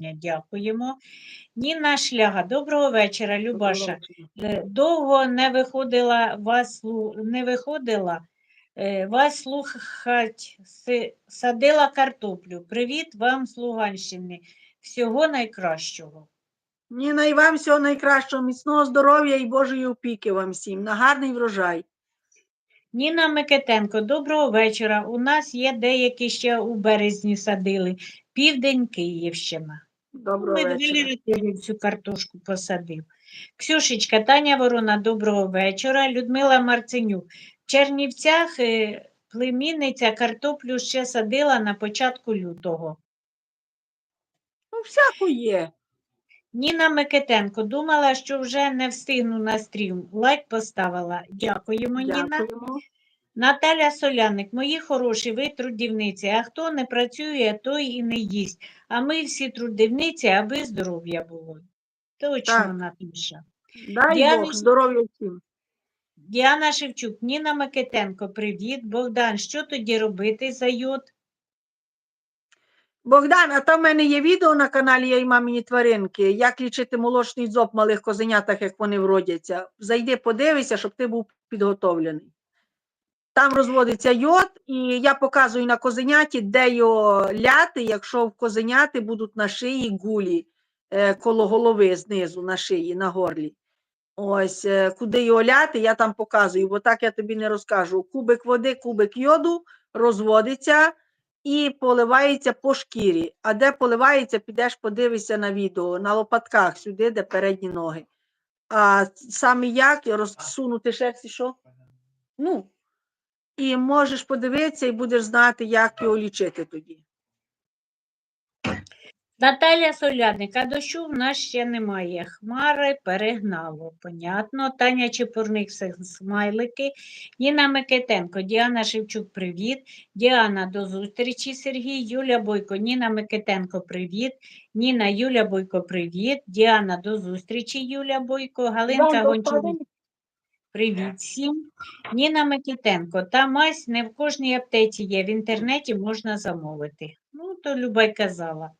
жовтня. Дякуємо. Ніна Шляга, доброго вечора, Любаша. Е, Довго не виходила вас не виходила. е, Вас слухать, садила картоплю. Привіт вам з Луганщини. Всього найкращого. Ніна, і вам всього найкращого, міцного здоров'я і Божої опіки вам всім. На гарний врожай. Ніна Микитенко, доброго вечора. У нас є деякі ще у березні садили. Південь Київщина. Доброго Ми. Валерій цю картошку посадив. Ксюшечка, Таня Ворона, доброго вечора. Людмила Марценюк. В Чернівцях е, племінниця картоплю ще садила на початку лютого. Ну, всяко є. Ніна Микитенко, думала, що вже не встигну на стрім. Лайк поставила. Дякуємо, Ніна. Наталя Соляник, мої хороші, ви трудівниці, а хто не працює, той і не їсть. А ми всі трудівниці, аби здоров'я було. Точно, Так. Наташа. Дай Діана Бог, здоров'я всім. Діана Шевчук, Ніна Микитенко, привіт. Богдан, що тоді робити за йод? Богдан, а там в мене є відео на каналі Я і мамині тваринки, як лічити молочний дзоб в малих козенятах, як вони вродяться. Зайди, подивися, щоб ти був підготовлений. Там розводиться йод, і я показую на козеняті, де його ляти, якщо в козеняти будуть на шиї гулі е, коло голови знизу на шиї, на горлі. Ось, е, куди його ляти, я там показую, бо так я тобі не розкажу. Кубик води, кубик йоду розводиться і поливається по шкірі. А де поливається, підеш подивишся на відео, на лопатках, сюди, де передні ноги. А саме як розсунути шерсті, що? Ну, і можеш подивитися і будеш знати, як його лічити тоді. Наталя Соляник, а дощу в нас ще немає. Хмари перегнало. Понятно. Таня Чепурник, смайлики. Ніна Микитенко, Діана Шевчук, привіт. Діана, до зустрічі. Сергій, Юля Бойко, Ніна Микитенко, привіт. Ніна, Юля Бойко, привіт. Діана, до зустрічі, Юля Бойко. Галинка Гончук. Привіт всім. Ніна Микитенко, та мазь не в кожній аптеці є, в інтернеті можна замовити. Ну, то Люба казала.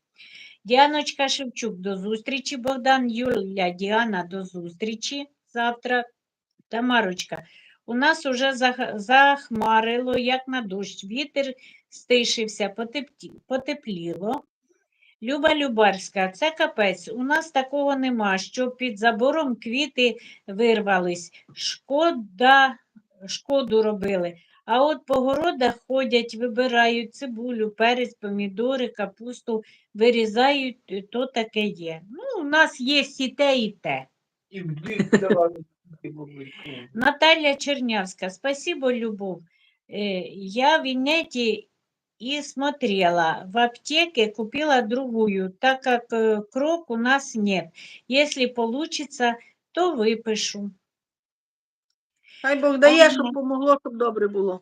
Діаночка Шевчук, до зустрічі. Богдан, Юля, Діана, до зустрічі завтра. Тамарочка, у нас уже захмарило, як на дощ. Вітер стишився, потепліло. Люба Любарська, це капець. У нас такого нема, що під забором квіти вирвались. Шкода, шкоду робили. А от по городах ходять, вибирають цибулю, перець, помідори, капусту, вирізають, е, то таке є. Ну, у нас є і те, і те. І давали. Наталья спасибо, Любовь. Э, Я в инете и смотрела. В аптеке купила другую, так как э, крок у нас нет. Если получится, то выпишу. Хай Бог дає, щоб помогло, щоб добре було.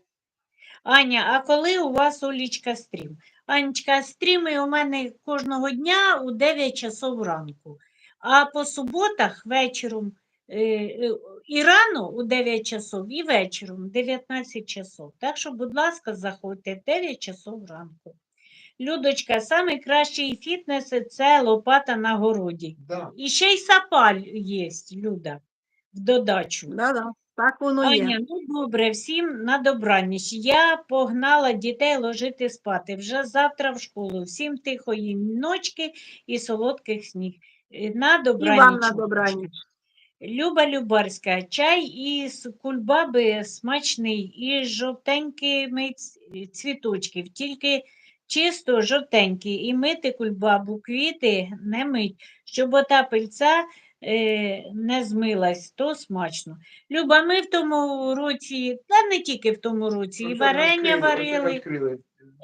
Аня, а коли у вас Олічка стрім? Анечка, стріми у мене кожного дня у 9 часов ранку. А по суботах вечором е, е, і рано у 9 часов, і вечором 19 часов. Так що, будь ласка, заходьте 9 часов ранку. Людочка, найкращий фітнес це лопата на городі. Да. І ще й сапаль є, Люда, в додачу. Да-да, так воно є. Аня, ну добре, всім на добраніч. Я погнала дітей ложити спати. Вже завтра в школу. Всім тихої ночки і солодких сніг. Е, На І вам на добраніч. Люба Любарська, чай із кульбаби смачний, і жовтенькими цвіточків, тільки чисто жовтенькі, і мити кульбабу квіти не мить, щоб ота пильця е, не змилась, то смачно. Люба, ми в тому році, та не тільки в тому році, і варення варили.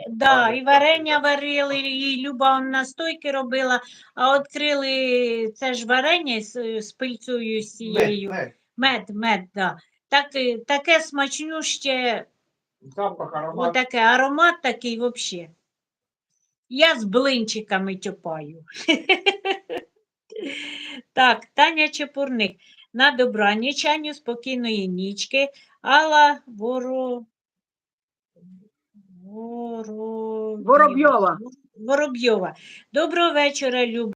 Да, і варення варили, і Люба он настойки робила, а відкрили це ж варення з, з пильцею з цією. Мед, мед, да. Так, е, таке смачнюще, Запах, аромат. отаке аромат такий взагалі. Я з блинчиками тюпаю. Так, Таня Чепурник. На добраніч, Аню, спокійної нічки. Алла. Воро... Воробйова. Воробйова. Доброго вечора, Люб.